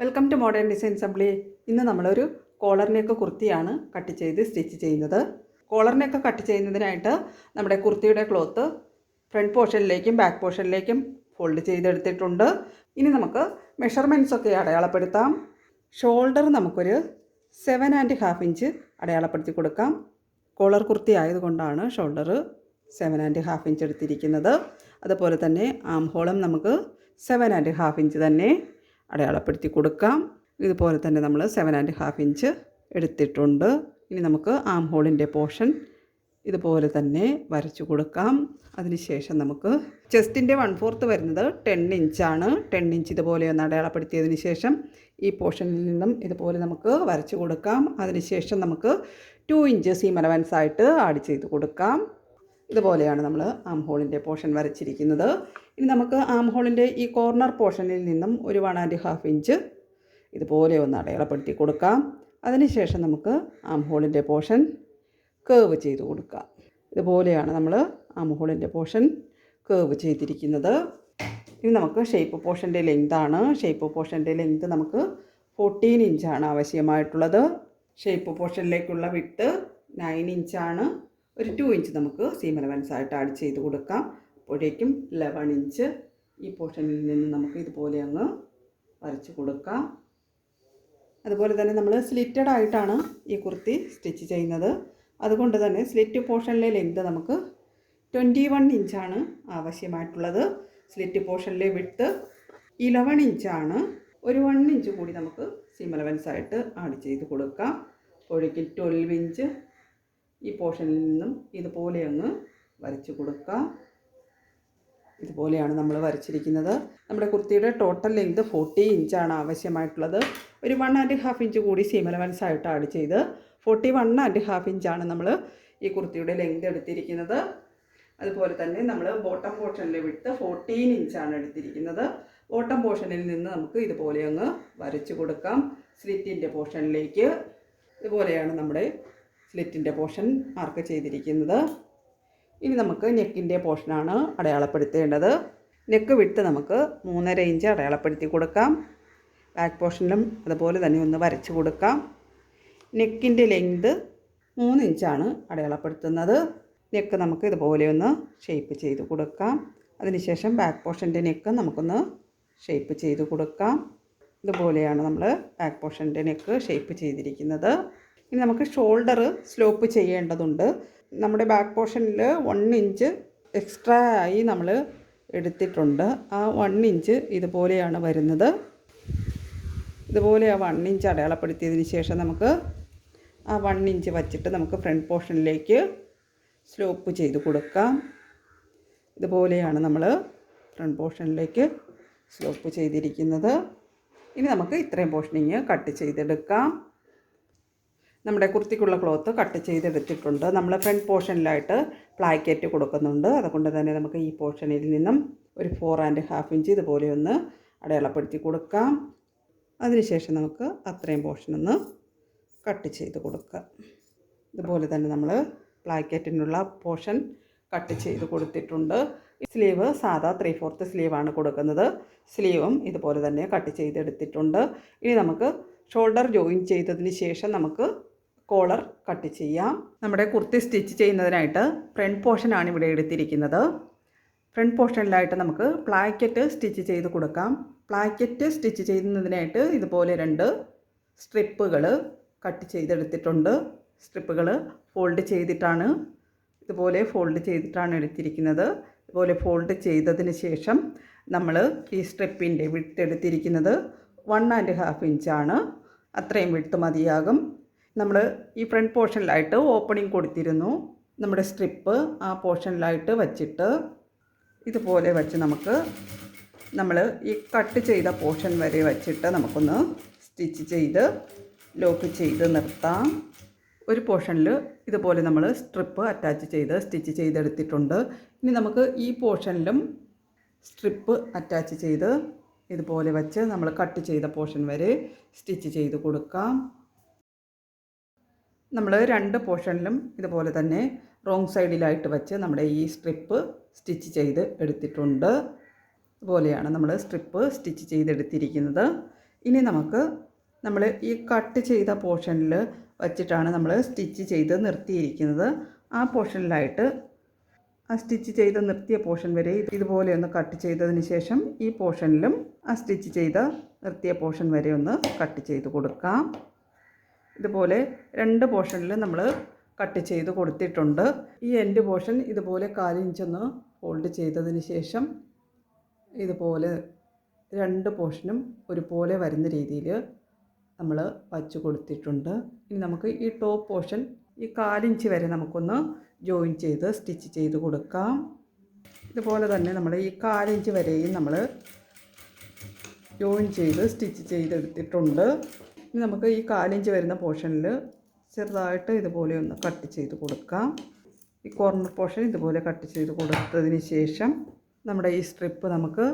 Welcome to modern design assembly ഇന്ന് നമ്മളൊരു കോളറിനെയൊക്കെ കുർത്തിയാണ് കട്ട് ചെയ്ത് സ്റ്റിച്ച് ചെയ്യുന്നത്. കോളറിനെയൊക്കെ കട്ട് ചെയ്യുന്നതിനായിട്ട് നമ്മുടെ കുർത്തിയുടെ ക്ലോത്ത് ഫ്രണ്ട് പോർഷനിലേക്കും ബാക്ക് പോർഷനിലേക്കും ഫോൾഡ് ചെയ്തെടുത്തിട്ടുണ്ട്. ഇനി നമുക്ക് മെഷർമെന്റ്സ് ഒക്കെ അടയാളപ്പെടുത്താം. ഷോൾഡർ നമുക്കൊരു സെവൻ ആൻഡ് ഹാഫ് ഇഞ്ച് അടയാളപ്പെടുത്തി കൊടുക്കാം. കോളർ കുർത്തി ആയതുകൊണ്ടാണ് shoulder seven and half inch എടുത്തിരിക്കുന്നത്. അതുപോലെ തന്നെ ആം ഹോളം നമുക്ക് സെവൻ ആൻഡ് ഹാഫ് ഇഞ്ച് തന്നെ. അടയാളപ്പെടുത്തി കൊടുക്കാം. ഇതുപോലെ തന്നെ നമ്മൾ സെവൻ ആൻഡ് ഹാഫ് ഇഞ്ച് എടുത്തിട്ടുണ്ട്. ഇനി നമുക്ക് ആം ഹോളിന്റെ പോർഷൻ ഇതുപോലെ തന്നെ വരച്ചു കൊടുക്കാം. അതിനുശേഷം നമുക്ക് ചെസ്റ്റിന്റെ വൺ ഫോർത്ത് വരുന്നത് ടെൻ ഇഞ്ചാണ് ടെൻ ഇഞ്ച് ഇതുപോലെ ഒന്ന് അടയാളപ്പെടുത്തിയതിന് ശേഷം ഈ പോർഷനിൽ നിന്നും ഇതുപോലെ നമുക്ക് വരച്ചു കൊടുക്കാം. അതിനുശേഷം നമുക്ക് ടു ഇഞ്ച് സീം അലവൻസ് ആയിട്ട് ആഡ് ചെയ്ത് കൊടുക്കാം. ഇതുപോലെയാണ് നമ്മൾ ആം ഹോളിന്റെ പോർഷൻ വരച്ചിരിക്കുന്നത്. ഇനി നമുക്ക് ആം ഹോളിന്റെ ഈ കോർണർ പോർഷനിൽ നിന്നും ഒരു വൺ ആൻഡ് ഹാഫ് ഇഞ്ച് ഇതുപോലെ ഒന്ന് അടയാളപ്പെടുത്തി കൊടുക്കാം. അതിനുശേഷം നമുക്ക് ആം ഹോളിന്റെ പോർഷൻ കേവ് ചെയ്ത് കൊടുക്കാം. ഇതുപോലെയാണ് നമ്മൾ ആം ഹോളിന്റെ പോർഷൻ കേവ് ചെയ്തിരിക്കുന്നത്. ഇനി നമുക്ക് ഷേപ്പ് പോർഷന്റെ ലെങ്താണ് ഷേപ്പ് പോർഷന്റെ ലെങ്ത് നമുക്ക് ഫോർട്ടീൻ ഇഞ്ചാണ് ആവശ്യമായിട്ടുള്ളത്. ഷേപ്പ് പോർഷനിലേക്കുള്ള വിട്ട് നയൻ ഇഞ്ചാണ് ഒരു ടു ഇഞ്ച് നമുക്ക് സീം അലവൻസ് ആയിട്ട് ആഡ് ചെയ്ത് കൊടുക്കാം. അപ്പോഴേക്കും ലെവൺ ഇഞ്ച് ഈ പോർഷനിൽ നിന്ന് നമുക്ക് ഇതുപോലെ അങ്ങ് വരച്ച് കൊടുക്കാം. അതുപോലെ തന്നെ നമ്മൾ സ്ലിറ്റഡ് ആയിട്ടാണ് ഈ കുർത്തി സ്റ്റിച്ച് ചെയ്യുന്നത്. അതുകൊണ്ട് തന്നെ സ്ലിറ്റ് പോർഷനിലെ ലെങ്ത് നമുക്ക് ട്വന്റി വൺ ഇഞ്ചാണ് ആവശ്യമായിട്ടുള്ളത്. സ്ലിറ്റ് പോർഷനിലെ വിട്ട് ഇലവൺ ഇഞ്ചാണ് ഒരു വൺ ഇഞ്ച് കൂടി നമുക്ക് സീം അലവൻസ് ആയിട്ട് ആഡ് ചെയ്ത് കൊടുക്കാം. ഒഴുക്കിൽ ട്വൽവ് ഇഞ്ച് ഈ പോർഷനിൽ നിന്നും ഇതുപോലെ അങ്ങ് വരച്ചു കൊടുക്കാം. ഇതുപോലെയാണ് നമ്മൾ വരച്ചിരിക്കുന്നത്. നമ്മുടെ കുർത്തിയുടെ ടോട്ടൽ ലെങ്ത് ഫോർട്ടി ഇഞ്ചാണ് ആവശ്യമായിട്ടുള്ളത്. ഒരു വൺ ആൻഡ് ഹാഫ് ഇഞ്ച് കൂടി സീം അലവൻസ് ആയിട്ട് ആഡ് ചെയ്ത് ഫോർട്ടി വൺ ആൻഡ് ഹാഫ് ഇഞ്ചാണ് നമ്മൾ ഈ കുർത്തിയുടെ ലെങ്ത് എടുത്തിരിക്കുന്നത്. അതുപോലെ തന്നെ നമ്മൾ ബോട്ടം പോർഷനിൽ വിട്ട് ഫോർട്ടീൻ ഇഞ്ചാണ് എടുത്തിരിക്കുന്നത്. ബോട്ടം പോർഷനിൽ നിന്ന് നമുക്ക് ഇതുപോലെ അങ്ങ് വരച്ചു കൊടുക്കാം. സ്ലിറ്റിന്റെ പോർഷനിലേക്ക് ഇതുപോലെയാണ് നമ്മുടെ സ്ലിറ്റിന്റെ പോർഷൻ മാർക്ക് ചെയ്തിരിക്കുന്നത്. ഇനി നമുക്ക് നെക്കിന്റെ പോർഷനാണ് അടയാളപ്പെടുത്തേണ്ടത്. നെക്ക് വിട്ട് നമുക്ക് മൂന്നര ഇഞ്ച് അടയാളപ്പെടുത്തി കൊടുക്കാം. ബാക്ക് പോർഷനിലും അതുപോലെ തന്നെ ഒന്ന് വരച്ച് കൊടുക്കാം. നെക്കിന്റെ ലെങ്ത് മൂന്ന് ഇഞ്ചാണ് അടയാളപ്പെടുത്തുന്നത്. നെക്ക് നമുക്ക് ഇതുപോലെ ഒന്ന് ഷേപ്പ് ചെയ്ത് കൊടുക്കാം. അതിനുശേഷം ബാക്ക് പോർഷന്റെ നെക്ക് നമുക്കൊന്ന് ഷേപ്പ് ചെയ്ത് കൊടുക്കാം. ഇതുപോലെയാണ് നമ്മൾ ബാക്ക് പോർഷന്റെ നെക്ക് ഷേപ്പ് ചെയ്തിരിക്കുന്നത്. ഇനി നമുക്ക് ഷോൾഡർ സ്ലോപ്പ് ചെയ്യേണ്ടതുണ്ട്. നമ്മുടെ ബാക്ക് പോർഷനിൽ വൺ ഇഞ്ച് എക്സ്ട്രാ ആയി നമ്മൾ എടുത്തിട്ടുണ്ട്. ആ വൺ ഇഞ്ച് ഇതുപോലെയാണ് വരുന്നത്. ഇതുപോലെ ആ വൺ ഇഞ്ച് അടയാളപ്പെടുത്തിയതിന് ശേഷം നമുക്ക് ആ വൺ ഇഞ്ച് വച്ചിട്ട് നമുക്ക് ഫ്രണ്ട് പോർഷനിലേക്ക് സ്ലോപ്പ് ചെയ്ത് കൊടുക്കാം. ഇതുപോലെയാണ് നമ്മൾ ഫ്രണ്ട് പോർഷനിലേക്ക് സ്ലോപ്പ് ചെയ്തിരിക്കുന്നത്. ഇനി നമുക്ക് ഇത്രയും പോർഷനിങ് കട്ട് ചെയ്തെടുക്കാം. നമ്മുടെ കുർത്തിക്കുള്ള ക്ലോത്ത് കട്ട് ചെയ്തെടുത്തിട്ടുണ്ട്. നമ്മൾ ഫ്രണ്ട് പോർഷനിലായിട്ട് പ്ലാക്കറ്റ് കൊടുക്കുന്നുണ്ട്. അതുകൊണ്ട് തന്നെ നമുക്ക് ഈ പോർഷനിൽ നിന്നും ഒരു ഫോർ ആൻഡ് ഹാഫ് ഇഞ്ച് ഇതുപോലെ ഒന്ന് അടയാളപ്പെടുത്തി കൊടുക്കാം. അതിനുശേഷം നമുക്ക് അത്രയും പോർഷൻ ഒന്ന് കട്ട് ചെയ്ത് കൊടുക്കാം. ഇതുപോലെ തന്നെ നമ്മൾ പ്ലാക്കറ്റിനുള്ള പോർഷൻ കട്ട് ചെയ്ത് കൊടുത്തിട്ടുണ്ട്. സ്ലീവ് സാധാ ത്രീ ഫോർത്ത് സ്ലീവാണ് കൊടുക്കുന്നത്. സ്ലീവും ഇതുപോലെ തന്നെ കട്ട് ചെയ്തെടുത്തിട്ടുണ്ട്. ഇനി നമുക്ക് ഷോൾഡർ ജോയിൻ ചെയ്തതിന് ശേഷം നമുക്ക് കോളർ കട്ട് ചെയ്യാം. നമ്മുടെ കുർത്തി സ്റ്റിച്ച് ചെയ്യുന്നതിനായിട്ട് ഫ്രണ്ട് പോർഷനാണ് ഇവിടെ എടുത്തിരിക്കുന്നത്. ഫ്രണ്ട് പോർഷനിലായിട്ട് നമുക്ക് പ്ലാക്കറ്റ് സ്റ്റിച്ച് ചെയ്ത് കൊടുക്കാം. പ്ലാക്കറ്റ് സ്റ്റിച്ച് ചെയ്യുന്നതിനായിട്ട് ഇതുപോലെ രണ്ട് സ്ട്രിപ്പുകൾ കട്ട് ചെയ്തെടുത്തിട്ടുണ്ട്. സ്ട്രിപ്പുകൾ ഫോൾഡ് ചെയ്തിട്ടാണ് ഇതുപോലെ ഫോൾഡ് ചെയ്തിട്ടാണ് എടുത്തിരിക്കുന്നത്. ഇതുപോലെ ഫോൾഡ് ചെയ്തതിന് ശേഷം നമ്മൾ ഈ സ്ട്രിപ്പിന്റെ വിട്ട് എടുത്തിരിക്കുന്നത് വൺ ആൻഡ് ഹാഫ് ഇഞ്ചാണ് അത്രയും വിട്ട് മതിയാകും. നമ്മൾ ഈ ഫ്രണ്ട് പോർഷനിലായിട്ട് ഓപ്പണിംഗ് കൊടുത്തിരുന്നു. നമ്മുടെ സ്ട്രിപ്പ് ആ പോർഷനിലായിട്ട് വച്ചിട്ട് ഇതുപോലെ വെച്ച് നമുക്ക് നമ്മൾ ഈ കട്ട് ചെയ്ത പോർഷൻ വരെ വച്ചിട്ട് നമുക്കൊന്ന് സ്റ്റിച്ച് ചെയ്ത് ലോക്ക് ചെയ്ത് നിർത്താം. ഒരു പോർഷനിൽ ഇതുപോലെ നമ്മൾ സ്ട്രിപ്പ് അറ്റാച്ച് ചെയ്ത് സ്റ്റിച്ച് ചെയ്തെടുത്തിട്ടുണ്ട്. ഇനി നമുക്ക് ഈ പോർഷനിലും സ്ട്രിപ്പ് അറ്റാച്ച് ചെയ്ത് ഇതുപോലെ വച്ച് നമ്മൾ കട്ട് ചെയ്ത പോർഷൻ വരെ സ്റ്റിച്ച് ചെയ്ത് കൊടുക്കാം. നമ്മൾ രണ്ട് പോർഷനിലും ഇതുപോലെ തന്നെ റോങ് സൈഡിലായിട്ട് വെച്ച് നമ്മുടെ ഈ സ്ട്രിപ്പ് സ്റ്റിച്ച് ചെയ്ത് എടുത്തിട്ടുണ്ട്. ഇതുപോലെയാണ് നമ്മൾ സ്ട്രിപ്പ് സ്റ്റിച്ച് ചെയ്തെടുത്തിരിക്കുന്നത്. ഇനി നമുക്ക് നമ്മൾ ഈ കട്ട് ചെയ്ത പോർഷനിൽ വച്ചിട്ടാണ് നമ്മൾ സ്റ്റിച്ച് ചെയ്ത് നിർത്തിയിരിക്കുന്നത്. ആ പോർഷനിലായിട്ട് ആ സ്റ്റിച്ച് ചെയ്ത് നിർത്തിയ പോർഷൻ വരെ ഇതുപോലെ ഒന്ന് കട്ട് ചെയ്തതിന് ശേഷം ഈ പോർഷനിലും ആ സ്റ്റിച്ച് ചെയ്ത നിർത്തിയ പോർഷൻ വരെ ഒന്ന് കട്ട് ചെയ്ത് കൊടുക്കാം. ഇതുപോലെ രണ്ട് പോർഷനിൽ നമ്മൾ കട്ട് ചെയ്ത് കൊടുത്തിട്ടുണ്ട്. ഈ എൻഡ് പോർഷൻ ഇതുപോലെ കാലിഞ്ചൊന്ന് ഫോൾഡ് ചെയ്തതിന് ശേഷം ഇതുപോലെ രണ്ട് പോർഷനും ഒരുപോലെ വരുന്ന രീതിയിൽ നമ്മൾ വച്ച് കൊടുത്തിട്ടുണ്ട്. ഇനി നമുക്ക് ഈ ടോപ്പ് പോർഷൻ ഈ കാലിഞ്ച് വരെ നമുക്കൊന്ന് ജോയിൻ ചെയ്ത് സ്റ്റിച്ച് ചെയ്ത് കൊടുക്കാം. ഇതുപോലെ തന്നെ നമ്മൾ ഈ കാലിഞ്ച് വരെയും നമ്മൾ ജോയിൻ ചെയ്ത് സ്റ്റിച്ച് ചെയ്തെടുത്തിട്ടുണ്ട്. ഇനി നമുക്ക് ഈ കാലിഞ്ച് വരുന്ന പോർഷനിൽ ചെറുതായിട്ട് ഇതുപോലെ ഒന്ന് കട്ട് ചെയ്ത് കൊടുക്കാം. ഈ കോർണർ പോർഷൻ ഇതുപോലെ കട്ട് ചെയ്ത് കൊടുത്തതിന് ശേഷം നമ്മുടെ ഈ സ്ട്രിപ്പ് നമുക്ക്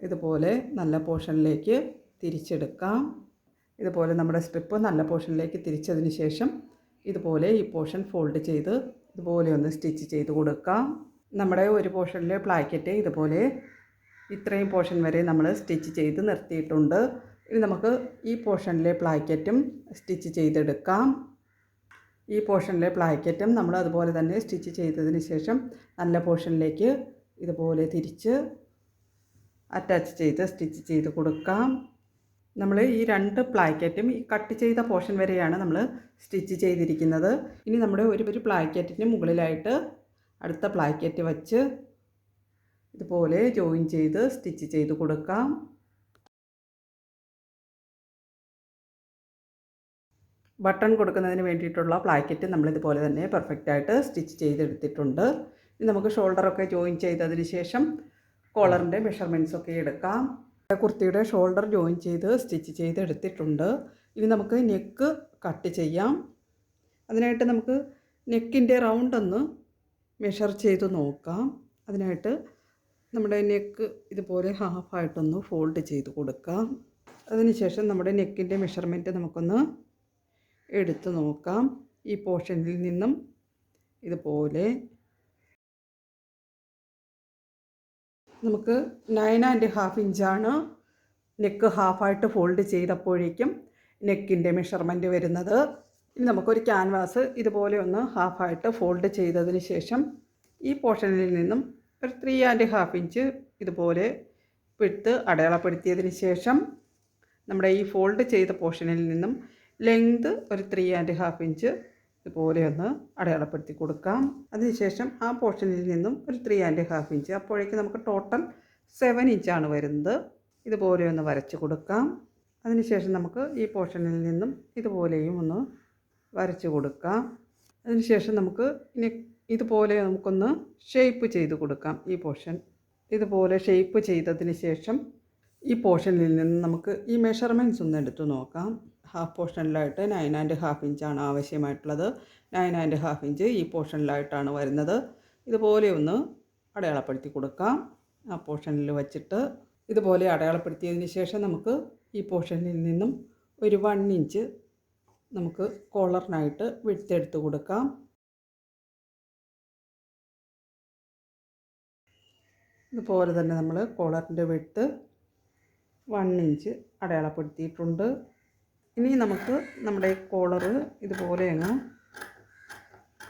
ഇതുപോലെ നല്ല പോർഷനിലേക്ക് തിരിച്ചെടുക്കാം. ഇതുപോലെ നമ്മുടെ സ്ട്രിപ്പ് നല്ല പോർഷനിലേക്ക് തിരിച്ചതിന് ശേഷം ഇതുപോലെ ഈ പോർഷൻ ഫോൾഡ് ചെയ്ത് ഇതുപോലെ ഒന്ന് സ്റ്റിച്ച് ചെയ്ത് കൊടുക്കാം. നമ്മുടെ ഒരു പോർഷനിലെ പ്ലാക്കറ്റ് ഇതുപോലെ ഇത്രയും പോർഷൻ വരെ നമ്മൾ സ്റ്റിച്ച് ചെയ്ത് നിർത്തിയിട്ടുണ്ട്. ഇനി നമുക്ക് ഈ പോർഷനിലെ പ്ലാക്കറ്റും സ്റ്റിച്ച് ചെയ്തെടുക്കാം. ഈ പോർഷനിലെ പ്ലാക്കറ്റും നമ്മൾ അതുപോലെ തന്നെ സ്റ്റിച്ച് ചെയ്തതിന് ശേഷം നല്ല പോർഷനിലേക്ക് ഇതുപോലെ തിരിച്ച് അറ്റാച്ച് ചെയ്ത് സ്റ്റിച്ച് ചെയ്ത് കൊടുക്കാം. നമ്മൾ ഈ രണ്ട് പ്ലാക്കറ്റും ഈ കട്ട് ചെയ്ത പോർഷൻ വരെയാണ് നമ്മൾ സ്റ്റിച്ച് ചെയ്തിരിക്കുന്നത്. ഇനി നമ്മുടെ ഒരു ഒരു പ്ലാക്കറ്റിന് മുകളിലായിട്ട് അടുത്ത പ്ലാക്കറ്റ് വച്ച് ഇതുപോലെ ജോയിൻ ചെയ്ത് സ്റ്റിച്ച് ചെയ്ത് കൊടുക്കാം. ബട്ടൺ കൊടുക്കുന്നതിന് വേണ്ടിയിട്ടുള്ള പ്ലാക്കറ്റ് നമ്മളിതുപോലെ തന്നെ പെർഫെക്റ്റായിട്ട് സ്റ്റിച്ച് ചെയ്തെടുത്തിട്ടുണ്ട്. ഇനി നമുക്ക് ഷോൾഡറൊക്കെ ജോയിൻ ചെയ്തതിന് ശേഷം കോളറിന്റെ മെഷർമെന്റ്സ് ഒക്കെ എടുക്കാം. കുർത്തിയുടെ ഷോൾഡർ ജോയിൻ ചെയ്ത് സ്റ്റിച്ച് ചെയ്തെടുത്തിട്ടുണ്ട്. ഇനി നമുക്ക് നെക്ക് കട്ട് ചെയ്യാം. അതിനായിട്ട് നമുക്ക് നെക്കിന്റെ റൗണ്ട് ഒന്ന് മെഷർ ചെയ്ത് നോക്കാം. അതിനായിട്ട് നമ്മുടെ നെക്ക് ഇതുപോലെ ഹാഫായിട്ടൊന്ന് ഫോൾഡ് ചെയ്ത് കൊടുക്കാം. അതിനുശേഷം നമ്മുടെ നെക്കിന്റെ മെഷർമെന്റ് നമുക്കൊന്ന് എടുത്ത് നോക്കാം. ഈ പോർഷനിൽ നിന്നും ഇതുപോലെ നമുക്ക് നയൻ ആൻഡ് ഹാഫ് ഇഞ്ചാണ് നെക്ക് ഹാഫായിട്ട് ഫോൾഡ് ചെയ്തപ്പോഴേക്കും നെക്കിന്റെ മെഷർമെന്റ് വരുന്നത്. ഇനി നമുക്കൊരു ക്യാൻവാസ് ഇതുപോലെ ഒന്ന് ഹാഫായിട്ട് ഫോൾഡ് ചെയ്തതിന് ശേഷം ഈ പോർഷനിൽ നിന്നും ഒരു ത്രീ ആൻഡ് ഹാഫ് ഇഞ്ച് ഇതുപോലെ വിട്ട് അടയാളപ്പെടുത്തിയതിന് ശേഷം നമ്മുടെ ഈ ഫോൾഡ് ചെയ്ത പോർഷനിൽ നിന്നും ലെങ്ത് ഒരു ത്രീ ആൻഡ് ഹാഫ് ഇഞ്ച് ഇതുപോലെ ഒന്ന് അടയാളപ്പെടുത്തി കൊടുക്കാം. അതിനുശേഷം ആ പോർഷനിൽ നിന്നും ഒരു ത്രീ ആൻഡ് ഹാഫ് ഇഞ്ച് അപ്പോഴേക്ക് നമുക്ക് ടോട്ടൽ സെവൻ ഇഞ്ചാണ് വരുന്നത്. ഇതുപോലെ ഒന്ന് വരച്ച് കൊടുക്കാം. അതിനുശേഷം നമുക്ക് ഈ പോർഷനിൽ നിന്നും ഇതുപോലെയും ഒന്ന് വരച്ച് കൊടുക്കാം. അതിനുശേഷം നമുക്ക് ഇനി ഇതുപോലെ നമുക്കൊന്ന് ഷേപ്പ് ചെയ്ത് കൊടുക്കാം ഈ പോർഷൻ ഇതുപോലെ ഷേപ്പ് ചെയ്തതിന് ശേഷം ഈ പോർഷനിൽ നിന്ന് നമുക്ക് ഈ മെഷർമെന്റ്സ് ഒന്ന് എടുത്തു നോക്കാം. ഹാഫ് പോർഷനിലായിട്ട് നയൻ ആൻഡ് ഹാഫ് ഇഞ്ചാണ് ആവശ്യമായിട്ടുള്ളത്. നയൻ ആൻഡ് ഹാഫ് ഇഞ്ച് ഈ പോർഷനിലായിട്ടാണ് വരുന്നത്. ഇതുപോലെ ഒന്ന് അടയാളപ്പെടുത്തി കൊടുക്കാം. ആ പോർഷനിൽ വച്ചിട്ട് ഇതുപോലെ അടയാളപ്പെടുത്തിയതിന് ശേഷം നമുക്ക് ഈ പോർഷനിൽ നിന്നും ഒരു വൺ ഇഞ്ച് നമുക്ക് കോളറിനായിട്ട് വിഴുത്തെടുത്ത് കൊടുക്കാം. ഇതുപോലെ തന്നെ നമ്മൾ കോളറിന്റെ വിട്ട് വൺ ഇഞ്ച് അടയാളപ്പെടുത്തിയിട്ടുണ്ട്. ഇനി നമുക്ക് നമ്മുടെ കോളറ് ഇതുപോലെ അങ്ങ്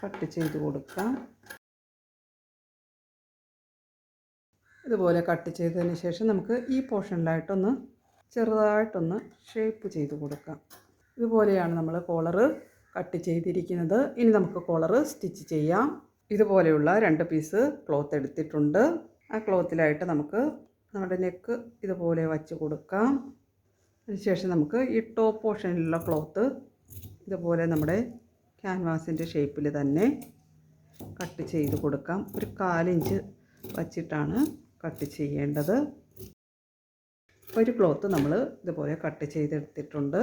കട്ട് ചെയ്ത് കൊടുക്കാം. ഇതുപോലെ കട്ട് ചെയ്തതിന് ശേഷം നമുക്ക് ഈ പോർഷനിലായിട്ടൊന്ന് ചെറുതായിട്ടൊന്ന് ഷേപ്പ് ചെയ്ത് കൊടുക്കാം. ഇതുപോലെയാണ് നമ്മൾ കോളറ് കട്ട് ചെയ്തിരിക്കുന്നത്. ഇനി നമുക്ക് കോളറ് സ്റ്റിച്ച് ചെയ്യാം. ഇതുപോലെയുള്ള രണ്ട് പീസ് ക്ലോത്ത് എടുത്തിട്ടുണ്ട്. ആ ക്ലോത്തിലായിട്ട് നമുക്ക് നമ്മുടെ നെക്ക് ഇതുപോലെ വച്ച് കൊടുക്കാം. അതിനുശേഷം നമുക്ക് ഈ ടോപ്പ് പോർഷനിലുള്ള ക്ലോത്ത് ഇതുപോലെ നമ്മുടെ ക്യാൻവാസിന്റെ ഷേപ്പിൽ തന്നെ കട്ട് ചെയ്ത് കൊടുക്കാം. ഒരു കാലിഞ്ച് വച്ചിട്ടാണ് കട്ട് ചെയ്യേണ്ടത്. ഒരു ക്ലോത്ത് നമ്മൾ ഇതുപോലെ കട്ട് ചെയ്തെടുത്തിട്ടുണ്ട്.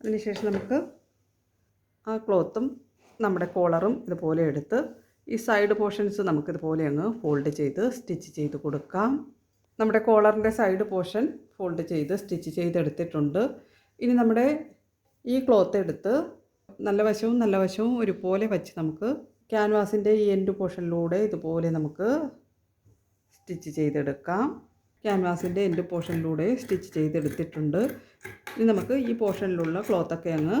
അതിനുശേഷം നമുക്ക് ആ ക്ലോത്തും നമ്മുടെ കോളറും ഇതുപോലെ എടുത്ത് ഈ സൈഡ് പോർഷൻസ് നമുക്കിതുപോലെ അങ്ങ് ഫോൾഡ് ചെയ്ത് സ്റ്റിച്ച് ചെയ്ത് കൊടുക്കാം. നമ്മുടെ കോളറിന്റെ സൈഡ് പോർഷൻ ഫോൾഡ് ചെയ്ത് സ്റ്റിച്ച് ചെയ്തെടുത്തിട്ടുണ്ട്. ഇനി നമ്മുടെ ഈ ക്ലോത്ത് എടുത്ത് നല്ല വശവും നല്ല വശവും ഒരുപോലെ വച്ച് നമുക്ക് ക്യാൻവാസിന്റെ ഈ എൻഡ് പോർഷനിലൂടെ ഇതുപോലെ നമുക്ക് സ്റ്റിച്ച് ചെയ്തെടുക്കാം. ക്യാൻവാസിന്റെ എൻഡ് പോർഷനിലൂടെ സ്റ്റിച്ച് ചെയ്തെടുത്തിട്ടുണ്ട്. ഇനി നമുക്ക് ഈ പോർഷനിലുള്ള ക്ലോത്തൊക്കെ അങ്ങ്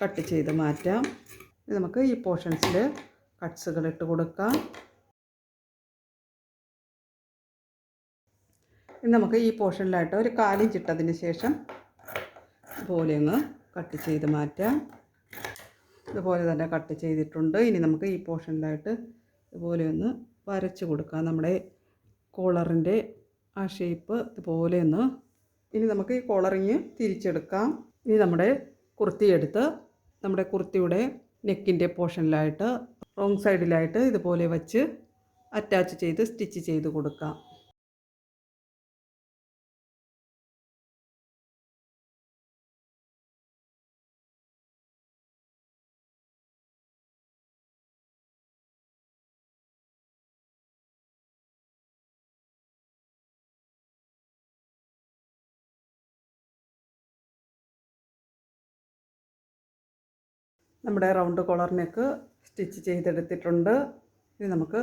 കട്ട് ചെയ്ത് മാറ്റാം. നമുക്ക് ഈ പോർഷൻസിൽ കട്ട്സുകൾ ഇട്ട് കൊടുക്കാം. നമുക്ക് ഈ പോർഷനിലായിട്ട് ഒരു കാലിഞ്ചിട്ടതിന് ശേഷം ഇതുപോലെ ഒന്ന് കട്ട് ചെയ്ത് മാറ്റാം. ഇതുപോലെ തന്നെ കട്ട് ചെയ്തിട്ടുണ്ട്. ഇനി നമുക്ക് ഈ പോർഷനിലായിട്ട് ഇതുപോലെ ഒന്ന് വരച്ച് കൊടുക്കാം. നമ്മുടെ കോളറിന്റെ ആ ഷേപ്പ് ഇതുപോലെ ഒന്ന്. ഇനി നമുക്ക് ഈ കോളറിങ് തിരിച്ചെടുക്കാം. ഇനി നമ്മുടെ കുർത്തി എടുത്ത് നമ്മുടെ കുർത്തിയുടെ നെക്കിന്റെ പോർഷനിലായിട്ട് റോങ് സൈഡിലായിട്ട് ഇതുപോലെ വച്ച് അറ്റാച്ച് ചെയ്ത് സ്റ്റിച്ച് ചെയ്ത് കൊടുക്കാം. നമ്മുടെ റൗണ്ട് കോളർ നെക്ക് സ്റ്റിച്ച് ചെയ്തെടുത്തിട്ടുണ്ട്. ഇനി നമുക്ക്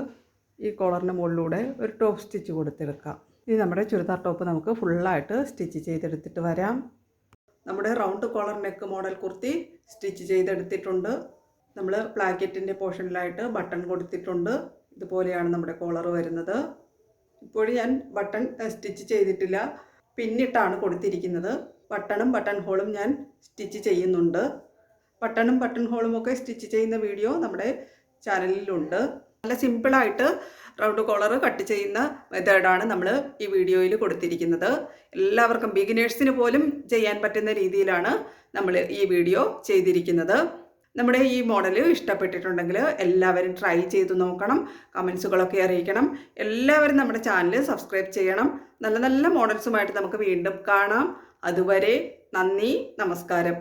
ഈ കോളറിന് മുകളിലൂടെ ഒരു ടോപ്പ് സ്റ്റിച്ച് കൊടുത്തെടുക്കാം. ഇനി നമ്മുടെ ചുരിദാർ ടോപ്പ് നമുക്ക് ഫുള്ളായിട്ട് സ്റ്റിച്ച് ചെയ്തെടുത്തിട്ട് വരാം. നമ്മുടെ round collar neck model kurti stitch ചെയ്തെടുത്തിട്ടുണ്ട്. നമ്മൾ പ്ലാക്കറ്റിന്റെ പോർഷനിലായിട്ട് ബട്ടൺ കൊടുത്തിട്ടുണ്ട്. ഇതുപോലെയാണ് നമ്മുടെ കോളർ വരുന്നത്. ഇപ്പോഴും ഞാൻ ബട്ടൺ സ്റ്റിച്ച് ചെയ്തിട്ടില്ല. പിന്നിട്ടാണ് കൊടുത്തിരിക്കുന്നത്. ബട്ടണും ബട്ടൺ ഹോളും ഞാൻ സ്റ്റിച്ച് ചെയ്യുന്നുണ്ട്. ബട്ടണും ബട്ടൺ ഹോളും ഒക്കെ സ്റ്റിച്ച് ചെയ്യുന്ന വീഡിയോ നമ്മുടെ ചാനലിലുണ്ട്. നല്ല സിമ്പിളായിട്ട് റൗണ്ട് കോളർ കട്ട് ചെയ്യുന്ന മെത്തേഡാണ് നമ്മൾ ഈ വീഡിയോയിൽ കൊടുത്തിരിക്കുന്നത്. എല്ലാവർക്കും ബിഗിനേഴ്സിന് പോലും ചെയ്യാൻ പറ്റുന്ന രീതിയിലാണ് നമ്മൾ ഈ വീഡിയോ ചെയ്തിരിക്കുന്നത്. നമ്മുടെ ഈ മോഡൽ ഇഷ്ടപ്പെട്ടിട്ടുണ്ടെങ്കിൽ എല്ലാവരും ട്രൈ ചെയ്ത് നോക്കണം കമൻസുകളൊക്കെ അറിയിക്കണം. എല്ലാവരും നമ്മുടെ ചാനൽ സബ്സ്ക്രൈബ് ചെയ്യണം. നല്ല നല്ല മോഡൽസുമായിട്ട് നമുക്ക് വീണ്ടും കാണാം. അതുവരെ നന്ദി നമസ്കാരം.